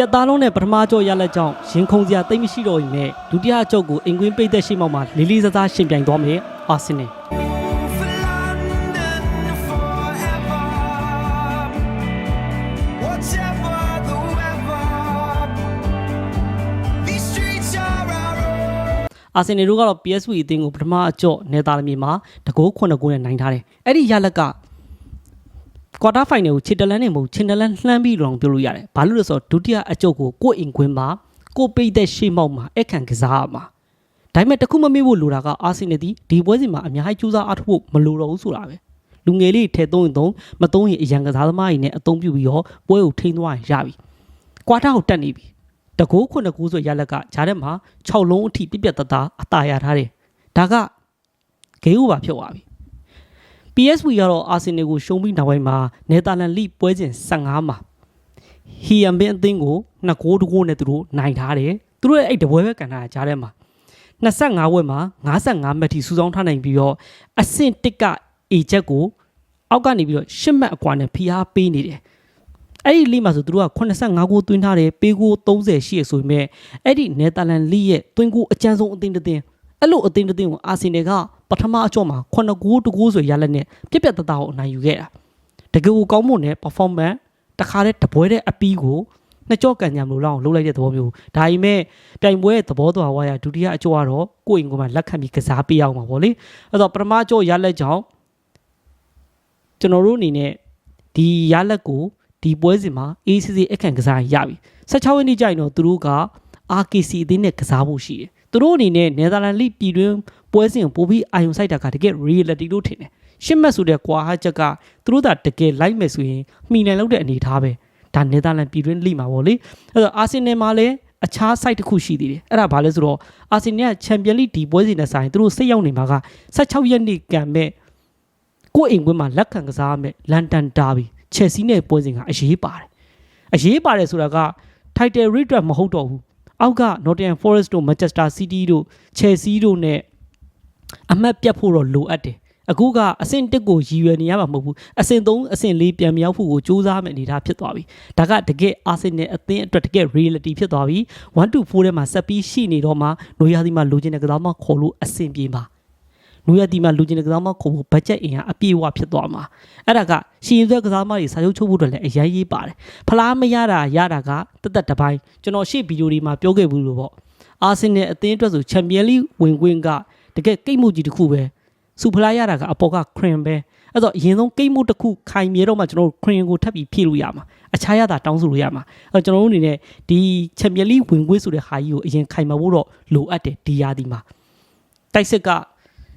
ပြတ်သားလုံးနဲ့ပထမကြော့ရလက်ကြောင့်ရင်ခုန်စရာတိတ်မရှိတော့ရင်နဲ့ဒုတိယကြော့ကိုအင်ကွင်းပိတ်သက်ရှိမောက်မှာလေးလေးစားစားရှင်ပြိုင်သွားမယ်အာဆင်နယ် For London forever. Whatever the weather, these streets are our own. အာဆင်နယ်တို့ကတော့ PSV အသင်းကိုပထမအကြော့နယ်သာလမြေမှာတကိုး9ဂိုးနဲ့နိုင်ထားတယ်အဲ့ဒီရလက်က ကွာတာဖိုင်နယ်ကိုချစ်တလန်းနဲ့မဟုတ်ချင်တလန်းလှမ်းပြီးတော့ပြောလို့ရတယ်ဘာလို့လဲဆိုတော့ဒုတိယအကြော့ကိုကိုယ့်အင်ကွင်းမှာကိုယ့်ပိတ်သက်ရှိမောက်မှာအခန့်ကစားရမှာဒါပေမဲ့တစ်ခုမမေ့ဖို့လိုတာကအာဆင်နယ်ဒီဒီပွဲစဉ်မှာအများကြီးကြိုးစားအားထုတ်ဖို့မလိုတော့ဘူးဆိုတာပဲလူငယ်လေးထဲသုံးရင်သုံးမသုံးရင်အရန်ကစားသမားကြီးနဲ့အသုံးပြုပြီးတော့ပွဲကိုထိန်းသွားရင်ရပြီကွာတာကိုတက်နေပြီတကိုးခုနှစ်ကိုးဆိုရလက်ကဂျားထဲမှာ6လုံးအထိပြက်ပြက်တသားအသာရထားတယ်ဒါကဂိမ်းဥပါဖြစ်သွားပြီ PSV ကတော့အာဆင်နယ်ကိုရှုံးပြီးနောက်ပိုင်းမှာနယ်သာလန်လိပွဲစဉ်15မှာဟီယမ်ဘင်အသင်းကို2ဂိုးတကိုးနဲ့သူတို့နိုင်ထားတယ်သူတို့ရဲ့အဲ့တပွဲပဲကန်တာဂျားထဲမှာ25ဝက်မှာ55မှတ်ထိစူးစောင်းထားနိုင်ပြီးတော့အဆင့်1ကအေချက်ကိုအောက်ကနေပြီးတော့10မှတ်အကွာနဲ့ဖိအားပေးနေတယ်အဲ့ဒီလိမှာဆိုသူတို့က85ဂိုးသွင်းထားတယ်ပေးဂိုး30ရှိရဆိုပေမဲ့အဲ့ဒီနယ်သာလန်လိရဲ့သွင်းဂိုးအကျန်းဆုံးအသင်းတစ်သင်း အဲ့လိုအသင်းတစ်သင်းကိုအာဆင်နယ်ကပထမအကြော့မှာ9ဂိုးတဂိုးဆိုရလက်နဲ့ပြက်ပြက်တသားကိုအနိုင်ယူခဲ့တာတကယ်ကိုကောင်းမွန်တဲ့ performance တခါတည်းတပွဲတဲ့အပီးကိုနှစ်ကြော့ကန်ညာမလို့လောက်အောင်လှုပ်လိုက်တဲ့သဘောမျိုးဒါပေမဲ့ပြိုင်ပွဲရဲ့သဘောတော်ဝါရဒုတိယအကြော့ကတော့ကိုယ့်အိမ်ကမှလက်ခံပြီးကစားပေးအောင်ပါဗောလေအဲ့တော့ပထမအကြော့ရလက်ကြောင့်ကျွန်တော်တို့အနေနဲ့ဒီရလက်ကိုဒီပွဲစဉ်မှာ ACC အခန့်ကစားရပြီ16ရက်နေ့ကျရင်တော့သူတို့က RKC အသင်းနဲ့ကစားဖို့ရှိတယ် သူတို့အနေနဲ့နယ်သာလန်လိပြည်တွင်းပွဲစဉ်ကိုပို့ပြီးအာယုံဆိုင်တာကတကယ် reality လို့ထင်တယ်ရှစ်မှတ်ဆိုတဲ့ကွာဟာချက်ကသူတို့သာတကယ်လိုက်မယ်ဆိုရင်မှီနိုင်လောက်တဲ့အနေအထားပဲဒါနယ်သာလန်ပြည်တွင်းလိမှာပေါ့လေအဲ့တော့အာဆင်နယ်မှာလည်းအခြား site တစ်ခုရှိသေးတယ်အဲ့ဒါဘာလဲဆိုတော့အာဆင်နယ်ကချန်ပီယံလိဒီပွဲစဉ်နဲ့ဆိုင်သူတို့စိတ်ရောက်နေမှာက16ရက်နေ့ကံမဲ့ကိုယ့်အိမ်ကွင်းမှာလက်ခံကစားရမယ်လန်ဒန်ဒါဘီချက်စီနဲ့ပွဲစဉ်ကအရေးပါတယ်အရေးပါတယ်ဆိုတာက title redraft မဟုတ်တော့ဘူး အောက်က Nottingham Forest တို့ Manchester City တို့ Chelsea တို့နဲ့အမှတ်ပြတ်ဖို့တော့လိုအပ်တယ်အခုကအဆင့်1ကိုရည်ရွယ်နေရမှာမဟုတ်ဘူးအဆင့်3အဆင့်4ပြန်မြောက်ဖို့ကိုစူးစမ်းမယ်အနေထားဖြစ်သွားပြီဒါကတကယ် Arsenal အသင်းအတွက်တကယ် reality ဖြစ်သွားပြီ1 to 4ထဲမှာဆက်ပြီးရှိနေတော့မှနွေရာသီမှာလိုချင်တဲ့ကစားမခေါ်လို့အဆင်ပြေပါ နွေရာသီမှာလူချင်းတဲ့ကစားမခေါ်ဖို့ဘတ်ဂျက်အင်အားအပြည့်အဝဖြစ်သွားမှာအဲ့ဒါကရှရင်သွဲကစားမတွေစာချုပ်ချုပ်ဖို့အတွက်လည်းအရင်ရေးပါတယ်ဖလားမရတာရတာကတသက်တစ်ပိုင်းကျွန်တော်ရှေ့ဗီဒီယိုဒီမှာပြောခဲ့ဘူးလို့ပေါ့အာဆင်နယ်အသင်းအတွက်ဆိုချန်ပီယံလိဝင်ခွင့်ကတကယ်ကိတ်မှုကြီးတစ်ခုပဲစူဖလားရတာကအပေါ်ကခရင်ပဲအဲ့တော့အရင်ဆုံးကိတ်မှုတစ်ခုခိုင်မြဲတော့မှကျွန်တော်တို့ခရင်ကိုထပ်ပြီးဖြည့်လို့ရမှာအခြားရတာတောင်းဆိုလို့ရမှာအဲ့တော့ကျွန်တော်တို့အနေနဲ့ဒီချန်ပီယံလိဝင်ခွင့်ဆိုတဲ့ဟာကြီးကိုအရင်ခိုင်မာဖို့တော့လိုအပ်တယ်ဒီရာသီမှာတိုက်စစ်က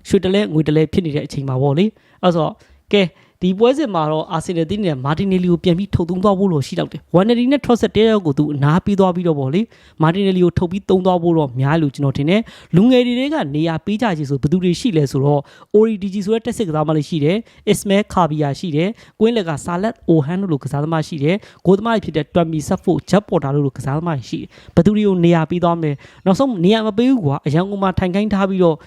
ရွှေတလဲငွေတလဲဖြစ်နေတဲ့အချိန်မှာပေါ့လေအဲ့ဆိုတော့ကဲဒီပွဲစဉ်မှာတော့အာဆင်နယ်တင်းနဲ့မာတင်နယ်လီကိုပြန်ပြီးထုတ်သုံးသွားဖို့လို့ရှိတော့တယ်ဝမ်နဒီနဲ့ထရော့ဆက်တဲရောက်ကိုသူအနားပြီးသွားပြီးတော့ပေါ့လေမာတင်နယ်လီကိုထုတ်ပြီးသုံးသွားဖို့တော့များလို့ကျွန်တော်ထင်တယ်လူငယ်တွေတွေကနေရာပေးကြချင်ဆိုဘယ်သူတွေရှိလဲဆိုတော့ ORDG ဆိုတဲ့တက်စစ်ကစားမလေးရှိတယ် Ismail Khabia ရှိတယ်ကွင်းလက်ကဆာလက်အိုဟန်တို့လိုကစားသမားရှိတယ်ဂိုးသမားတွေဖြစ်တဲ့တွမ်မီဆက်ဖို့ဂျက်ပေါ်တာတို့လိုကစားသမားရှိတယ်ဘယ်သူတွေကိုနေရာပေးသွားမယ်နောက်ဆုံးနေရာမပေးဘူးကွာအရန်ကုန်မှာထိုင်ခိုင်းထားပြီးတော့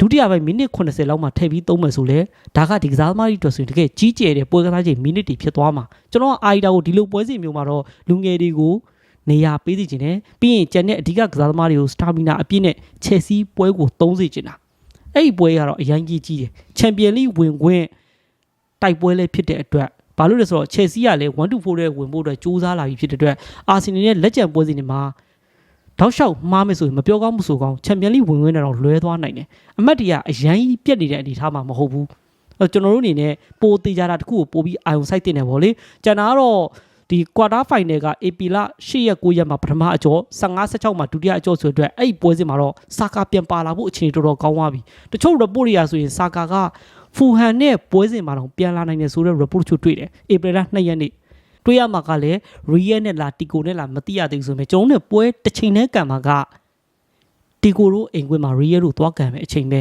ဒုတိယပိုင်းမိနစ်80လောက်မှထည့်ပြီးသုံးမယ်ဆိုလဲဒါကဒီကစားသမားတွေအတွက်ဆိုရင်တကယ်ကြီးကျယ်တဲ့ပွဲကစားချိန်မိနစ်တွေဖြစ်သွားမှာကျွန်တော်ကအာရီတာကိုဒီလိုပွဲစဉ်မျိုးမှာတော့လူငယ်တွေကိုနေရာပေးစီခြင်းနဲ့ပြီးရင်ကျန်တဲ့အဓိကကစားသမားတွေကိုစတာမီနာအပြည့်နဲ့ချယ်ဆီပွဲကိုသုံးစီခြင်းတာအဲ့ဒီပွဲကတော့အရင်ကြီးကြီးတယ်ချန်ပီယံလိဝင်ခွင့်တိုက်ပွဲလည်းဖြစ်တဲ့အတွက်ဘာလို့လဲဆိုတော့ချယ်ဆီကလည်း1 to 4တဲ့ဝင်ဖို့အတွက်စူးစမ်းလာပြီဖြစ်တဲ့အတွက်အာဆင်နယ်ရဲ့လက်ကျန်ပွဲစဉ်တွေမှာ တောက်လျှောက်မှားမယ်ဆိုရင်မပြောကောင်းမဆိုကောင်းချန်ပီယံလိဝင်ခွင့်နဲ့တော့လွဲသွားနိုင်တယ်အမတ်တွေကအရန်ကြီးပြက်နေတဲ့အနေအထားမှာမဟုတ်ဘူးအဲ့တော့ကျွန်တော်တို့အနေနဲ့ပိုသေးကြတာတစ်ခုကိုပိုပြီးအာရုံစိုက်တင်တယ်ဗောလေကျန်တာကတော့ဒီကွာတာဖိုင်နယ်က AP လ8ရက်9ရက်မှာပထမအကျော်15 16မှာဒုတိယအကျော်ဆိုတဲ့အတွက်အဲ့ဒီပွဲစဉ်မှာတော့စာကာပြန်ပါလာဖို့အခြေအနေတော်တော်ကောင်းသွားပြီတချို့ report တွေရာဆိုရင်စာကာကဖူဟန်နဲ့ပွဲစဉ်မှာတော့ပြန်လာနိုင်တယ်ဆိုတဲ့ report ချို့တွေ့တယ်ဧပြီလ2ရက်နေ့ တွေ့ရမှာကလည်း real နဲ့လာတီကိုနဲ့လာမသိရသေးဘူးဆိုပေမဲ့ကျွန်တော်တို့ပွဲတစ်ချိန်နဲ့ကံမှာကတီကိုတို့အိမ်ခွင်းမှာ real တို့သွားကံပဲအချိန်ပဲ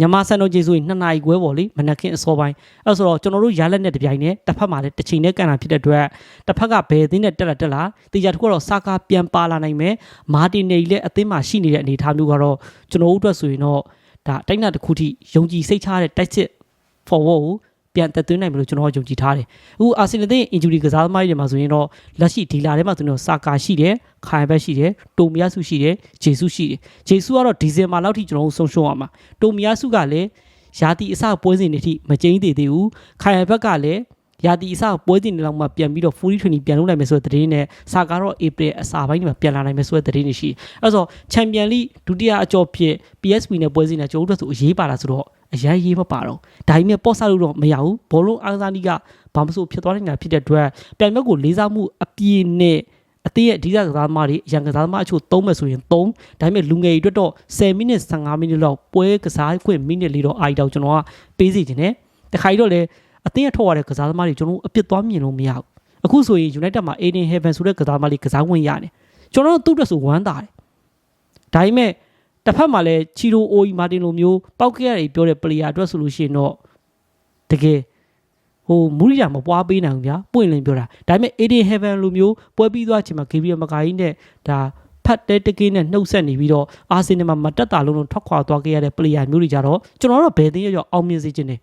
ညမဆန်တော့ကျေးဆိုရင်2နာရီခွဲပေါ့လေမနက်ခင်းအစောပိုင်းအဲ့ဆိုတော့ကျွန်တော်တို့ရလက်နဲ့တပြိုင်နဲ့တစ်ဖက်မှာလည်းတစ်ချိန်နဲ့ကန်တာဖြစ်တဲ့အတွက်တစ်ဖက်ကဘယ်အသင်းနဲ့တက်လာတက်လာတေချာတစ်ခုကတော့စာကာပြန်ပါလာနိုင်မယ်မာတင်နေလည်းအသင်းမှာရှိနေတဲ့အနေအထားမျိုးကတော့ကျွန်တော်တို့အတွက်ဆိုရင်တော့ဒါတိုက်နာတစ်ခုထိယုံကြည်စိတ်ချတဲ့တိုက်စစ် forward ကို ပပြန်သက်သွင်းနိုင်မယ်လို့ကျွန်တော်ယုံကြည်ထားတယ်အခုအာဆင်နယ်ရဲ့ injury ကစားသမားတွေမှာဆိုရင်တော့လက်ရှိဒီလာထဲမှာဆိုရင်စာကာရှိတယ်ခိုင်ဘက်ရှိတယ်တိုမီယာစုရှိတယ်ဂျေဆုရှိတယ်ဂျေဆုကတော့ဒီဇင်ဘာလောက်ထိကျွန်တော်တို့ဆုံးရှုံးရမှာတိုမီယာစုကလည်းယာတီအစပွဲစဉ်တွေထိမကျင်းသေးသေးဘူးခိုင်ဘက်ကလည်းယာတီအစပွဲစဉ်တွေလောက်မှပြန်ပြီးတော့ fully training ပြန်လုပ်နိုင်မယ်ဆိုတဲ့သတင်းနဲ့စာကာတော့ April အစပိုင်းတွေမှာပြန်လာနိုင်မယ်ဆိုတဲ့သတင်းတွေရှိတယ်အဲ့တော့ Champion League ဒုတိယအကြောဖြစ် PSV နဲ့ပွဲစဉ်နဲ့ကျွန်တော်တို့ဆိုအရေးပါတာဆိုတော့ အရန်ရေးမပါတော့ဒါပေမဲ့ပေါ့ဆလို့တော့မရဘူးဘောလုံးအားကစားနည်းကဘာမဆိုဖြစ်သွားနေတာဖြစ်တဲ့အတွက်ပြိုင်ဘက်ကိုလေးစားမှုအပြည့်နဲ့အသေးရဲ့အဓိကကစားသမားတွေအရန်ကစားသမားအချို့သုံးမယ်ဆိုရင်သုံးဒါပေမဲ့လူငယ်တွေအတွက်တော့10မိနစ်15မိနစ်လောက်ပွဲကစားခွင့်မိနစ်လေးတော့အာရီတော့ကျွန်တော်ကပေးစီခြင်းနဲ့တခါကြီးတော့လေအသင်းရထုတ်ရတဲ့ကစားသမားတွေကျွန်တော်တို့အပြစ်သွားမြင်လို့မရဘူးအခုဆိုရင် United မှာ Aiden Heaven ဆိုတဲ့ကစားသမားလေးကစားဝင်ရတယ်ကျွန်တော်တို့သူ့အတွက်ဆိုဝမ်းသာတယ်ဒါပေမဲ့ တစ်ဖက်မှာလည်းချီရိုအိုမာတင်လိုမျိုးပောက်ခဲ့ရတယ်ပြောတဲ့ player အတွက်ဆိုလို့ရှိရင်တော့တကယ်ဟိုမူရီယာမပွားပေးနိုင်ဘူးဗျာပွင့်လင်းပြောတာဒါပေမဲ့ Aiden Heaven လိုမျိုးပွဲပြီးသွားချိန်မှာ Gabriel Magalhaes နဲ့ဒါဖတ်တဲ့တကင်းနဲ့နှုတ်ဆက်နေပြီးတော့အာဆင်နယ်မှာမတက်တာလုံးလုံးထွက်ခွာသွားခဲ့ရတဲ့ player မျိုးတွေကြတော့ကျွန်တော်တို့ဘယ်သိရရောအောင်မြင်စေချင်တယ်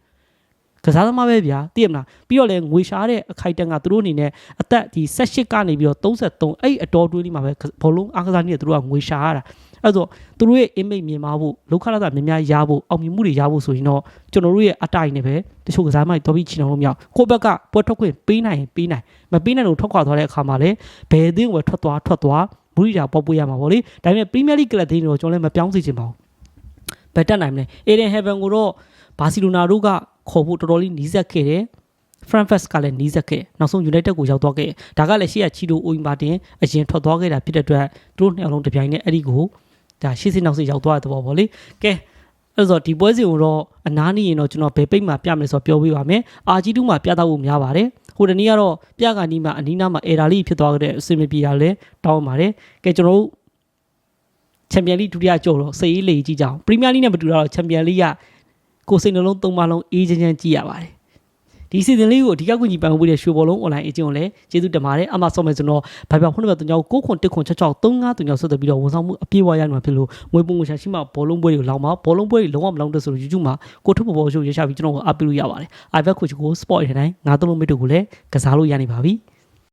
ကစားသမားပဲဗျာသိရမလားပြီးတော့လဲငွေရှားတဲ့အခိုက်အတန့်ကသူတို့အနေနဲ့အသက်ဒီ18ကနေပြီးတော့33အဲ့အတော်တွေးလေးမှာပဲဘောလုံးအားကစားနည်းကသူတို့ကငွေရှာရတာ အဲ့တော့သူတို့ရဲ့ image မြင်မာဖို့လောက်ခလာတာများများရဖို့အောင်မြင်မှုတွေရဖို့ဆိုရင်တော့ကျွန်တော်တို့ရဲ့အတိုင်းနဲ့ပဲတချို့ကစားသမားတွေတော်ပြီးချီနှောင်လို့မရဘူးကိုယ့်ဘက်ကပွဲထွက်ခွင့်ပေးနိုင်ရင်ပေးနိုင်မပေးနိုင်လို့ထွက်ခွာသွားတဲ့အခါမှာလည်းဘယ်အသင်းကိုပဲထွက်သွားထွက်သွားမူရီတာပေါ်ပွေးရမှာပေါ့လေဒါပေမဲ့ Premier League ကလပ်သေးတယ်တော့ကျွန်တော်လည်းမပြောင်းစေချင်ပါဘူးဘယ်တက်နိုင်မလဲ Eden Heaven ကိုတော့ဘာစီလိုနာတို့ကခေါ်ဖို့တော်တော်လေးနီးစပ်ခဲ့တယ် Frankfurt ကလည်းနီးစပ်ခဲ့နောက်ဆုံး United ကိုရောက်သွားခဲ့ဒါကလည်းရှေ့ကချီတိုအိုင်မာတင်အရင်ထွက်သွားခဲ့တာဖြစ်တဲ့အတွက်သူတို့နှစ်ယောက်လုံးတစ်ပြိုင်နက်အဲ့ဒီကို ဒါရှေ့စစ်နောက်စစ်ရောက်သွားတဲ့သဘောပေါ့လေကဲအဲ့တော့ဒီပွဲစဉ်ကိုတော့အနားနေရင်တော့ကျွန်တော်ဘယ်ပိတ်မှာပြမယ်ဆိုတော့ပြောပြပါမယ်အာဂျီတူမှာပြသဖို့များပါတယ်ဟိုတနေ့ကတော့ပြကနီးမှာအနီးနားမှာအေရာလေးဖြစ်သွားခဲ့တဲ့အစီအမပြေတာလည်းတောင်းပါတယ်ကဲကျွန်တော်တို့ချန်ပီယံလိဒုတိယကြော်တော့စေးလေးကြည့်ကြအောင်ပရီးမီးယားလိနဲ့မတူတော့ချန်ပီယံလိကကိုယ်စိတ်နှလုံးသုံးပါလုံးအေးချမ်းချမ်းကြည့်ရပါတယ် ဒီစီဇန်လေးကိုအဓိကကူညီပံ့ပိုးပေးတဲ့ရွှေဘောလုံး online agent ကိုလည်းကျေးဇူးတင်ပါတယ်အမှဆော့မယ်ဆိုတော့ဗိုင်ဘာဖုန်းနံပါတ်39 9ခွန်1ခွန်66 35 39ဆက်သွယ်ပြီးတော့ဝန်ဆောင်မှုအပြည့်အဝရနိုင်မှာဖြစ်လို့ငွေပုံငွေရှာရှိမှဘောလုံးပွဲတွေကိုလောင်းပါဘောလုံးပွဲတွေလုံးဝမလောင်းတဲ့ဆိုလို့ YouTube မှာကိုထုတ်ပေါ်ပေါ်ရှိုးရရှာပြီးကျွန်တော်ကိုအပ်ပြလို့ရပါတယ် iPad coach ကို sport ထိုင်တိုင်းငါးသုံးလုံးမိတ်တို့ကိုလည်းကစားလို့ရနေပါပြီ